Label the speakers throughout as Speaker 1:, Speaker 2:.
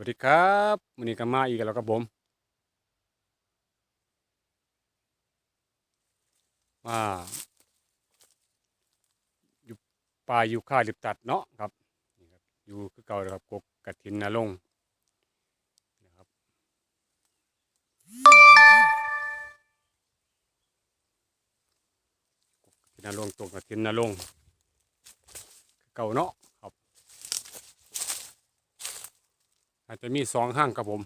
Speaker 1: วัสดีครับวันนี้ก็มาอีกแล้วครับผมมาอยู่ป่าอยู่ค่าลิบตัดเนาะครับนี่ครับอยู่คือเก่าเลยครับกกกระถินนาลงนะครับกกกระถินนาลงตกกระถินนาลงคือเก่าเนาะครับ อาจจะมีสองห้างครับผม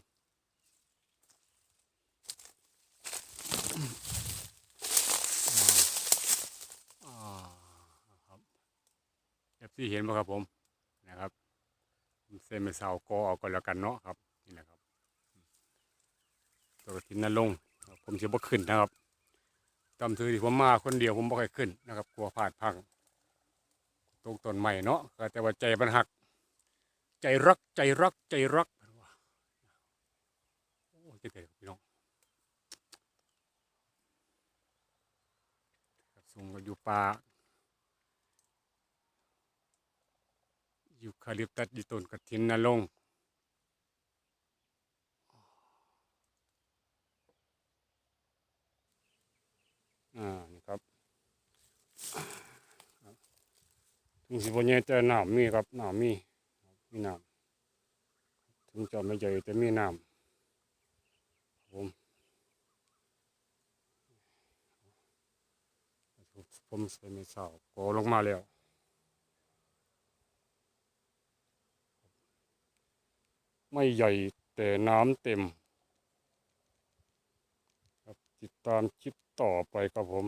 Speaker 1: อ่าครับเอฟซีเห็นไหมครับผมนะครับเซมเสาวกอเอาก่อนแล้วกันเนาะครับนี่แหละครับตัวกระถินนั่นลง ผมจะบ่ขึ้นนะครับจำถือที่ผมมาคนเดียวผมบ่ค่อยขึ้นนะครับ กลัวพลาดพังตกต้นใหม่เนาะแต่ว่าใจมันหัก ใจรักใจรักใจรักเพิ่นว่าโอ้ยเจ๋งๆพี่น้องสูงก็อยู่ป่าอยู่คาลิปตัสอยู่ต้นกระถินนรงอ่านี่ครับถึงสิบวันนี้จะหนาวมีครับหนาวมี มีน้ำถึงจะไม่ใหญ่แต่มีน้ำผมผมใส่ไม่เศร้าก็ลงมาแล้วไม่ใหญ่แต่น้ำเต็ม ครับติดตามคลิปต่อไปครับผม